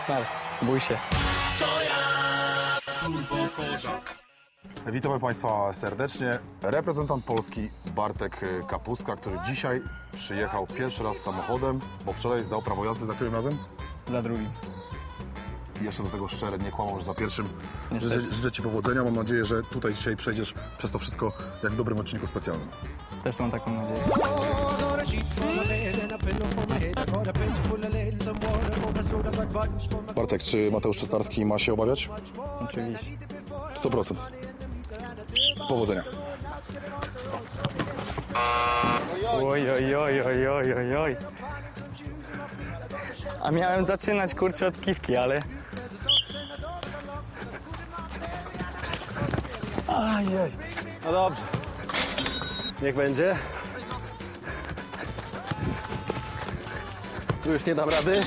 Setnar, bój się. Witamy Państwa serdecznie. Reprezentant Polski Bartek y, Kapustka, który dzisiaj przyjechał pierwszy raz samochodem, bo wczoraj zdał prawo jazdy za którym razem? Za drugim. I jeszcze do tego szczerze nie kłamał, że za pierwszym. Życzę, życzę Ci powodzenia. Mam nadzieję, że tutaj dzisiaj przejdziesz przez to wszystko jak w dobrym odcinku specjalnym. Też mam taką nadzieję. Bartek, czy Mateusz Czestarski ma się obawiać? Oczywiście. 100%. Powodzenia. Oj, oj, oj, oj, oj, oj, oj. A miałem zaczynać kurczę od kiwki, ale... Ajaj. No dobrze. Niech będzie. Tu już nie dam rady.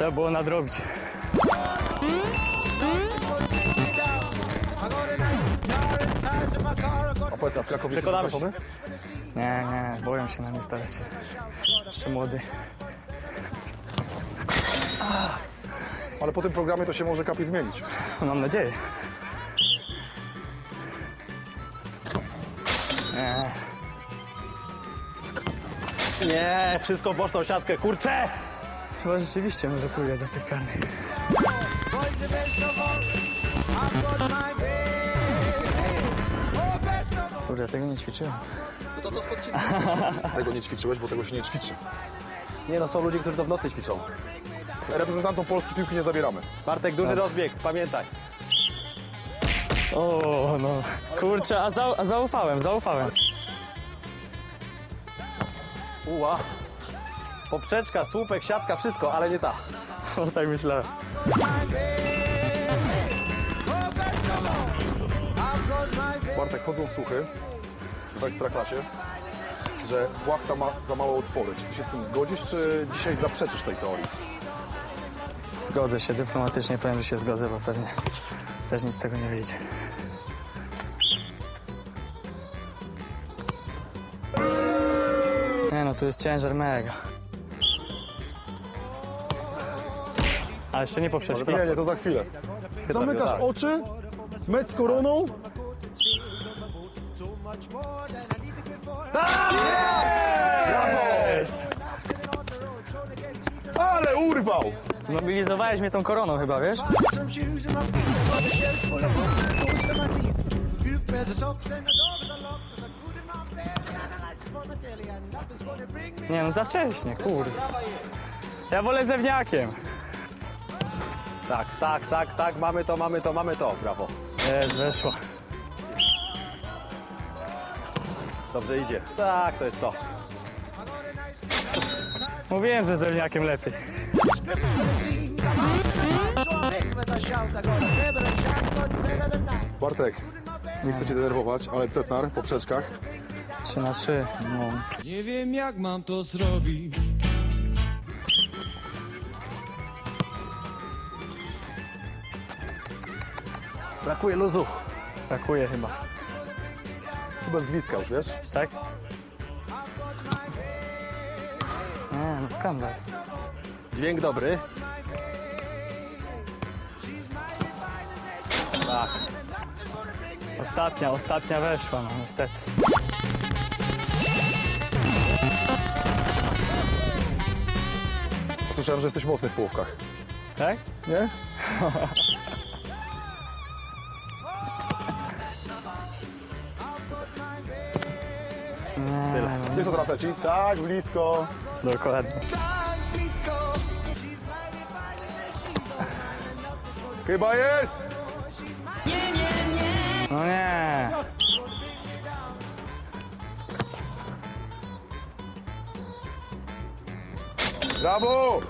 Trzeba było nadrobić. A powiedz, a w Krakowie jesteś Przekonamy się. zaproszony? Nie, nie, boję się na nie stawiać. Jeszcze młody. Ale po tym programie to się może kapi zmienić. Mam nadzieję. Nie. Nie, wszystko w boczną siatkę, kurczę! Chyba rzeczywiście może pójdę do tej karnej. Kurde, tego nie ćwiczyłem. Tego nie ćwiczyłeś, bo tego się nie ćwiczy. Nie no, są ludzie, którzy to w nocy ćwiczą. Reprezentantom Polski piłki nie zabieramy. Bartek, duży rozbieg, pamiętaj. O, no. Kurczę, a, zau- a zaufałem, zaufałem. Uła. Poprzeczka, słupek, siatka, wszystko, ale nie ta. O, tak myślałem. Bartek, chodzą słuchy w Ekstraklasie, że płachta ma za małe otwory. Czy ty się z tym zgodzisz, czy dzisiaj zaprzeczysz tej teorii? Zgodzę się, dyplomatycznie powiem, że się zgodzę, bo pewnie też nic z tego nie wyjdzie. Nie no, tu jest ciężar mega. A jeszcze nie poprzeczki. Nie, nie, to za chwilę. Zamykasz tak. oczy, mecz z koroną. Jest! Ale urwał! Zmobilizowałeś mnie tą koroną chyba, wiesz? Nie no, za wcześnie, kurde. Ja wolę zewniakiem. Tak, tak, tak, tak, mamy to, mamy to, mamy to. Brawo. Jest, weszło. Dobrze idzie. Tak, to jest to. Mówiłem, że lepiej. better than that. Bartek, nie chcę cię denerwować, ale Cetnar po przeczkach 3 na 3. No. Nie wiem jak mam to zrobić. Brakuje luzu. Brakuje chyba. bez gwizdka już, wiesz? Tak? Nie, no skandal. Dźwięk dobry. Tak. Ostatnia, ostatnia weszła, no niestety. Słyszałem, że jesteś mocny w połówkach. Tak? Nie? Wiesz co teraz leci? Tak, blisko. Dokładnie. Chyba jest! No nie. Brawo!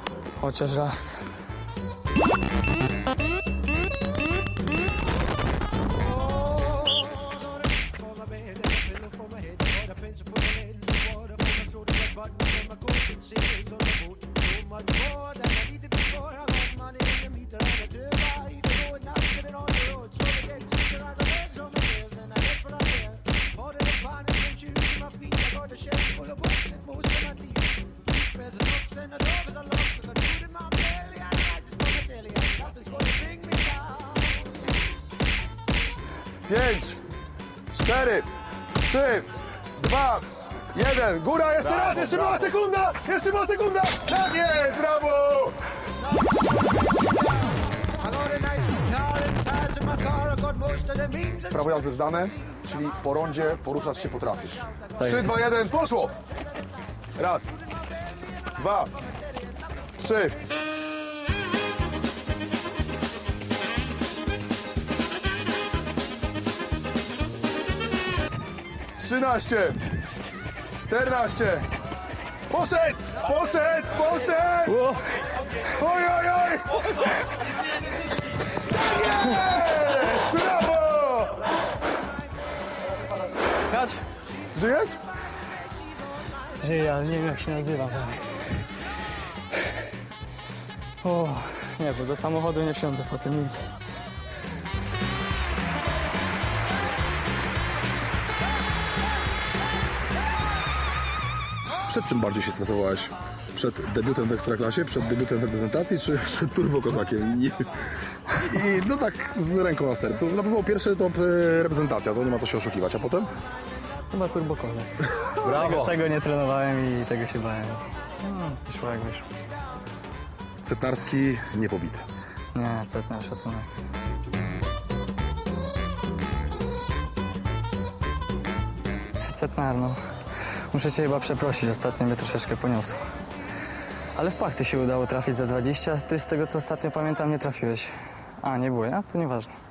Chociaż raz. fence water my throat. the red button on my coat, and sails on the boat. So much more than I needed before, I got money in the meter on the turbine, now I'm getting on the road. So the legs on and I head for a fair. Pan and some shoes my feet. I got a full of books and most of my teeth. And a door with a lock. In my belly and for. And nothing's gonna bring me down. Sekunda! Tak jest, brawo! I got a nice guitar and pads in my car. I got most of the means and Prawo jazdy zdane, czyli po rondzie poruszać się potrafisz. 3, jest. 2, 1, poszło! Raz, dwa, trzy. Trzynaście, czternaście. Poszedł, poszedł, poszedł! Oj, oj, oj! Jest! Brawo! Chodź. Żyjesz? żyję, ale nie wiem jak się nazywa. dalej. O, nie, bo do samochodu nie wsiądę potem nigdy. Przed czym bardziej się stresowałeś? Przed debiutem w Ekstraklasie, przed debiutem w reprezentacji, czy przed Turbo Kozakiem? I, I no tak z ręką na sercu. Na pewno pierwsze to e, reprezentacja, to nie ma co się oszukiwać, a potem? Chyba turbokozak. Brawo. Tego, tego nie trenowałem i tego się bałem. No, wyszło jak wyszło. Cetnarski niepobity. Nie, cetny szacunek. Cetnar, no. Muszę cię chyba przeprosić, ostatnio mnie troszeczkę poniosło. Ale w pachty się udało trafić za 20, ty z tego co ostatnio pamiętam nie trafiłeś. A, nie było, ja? To nieważne.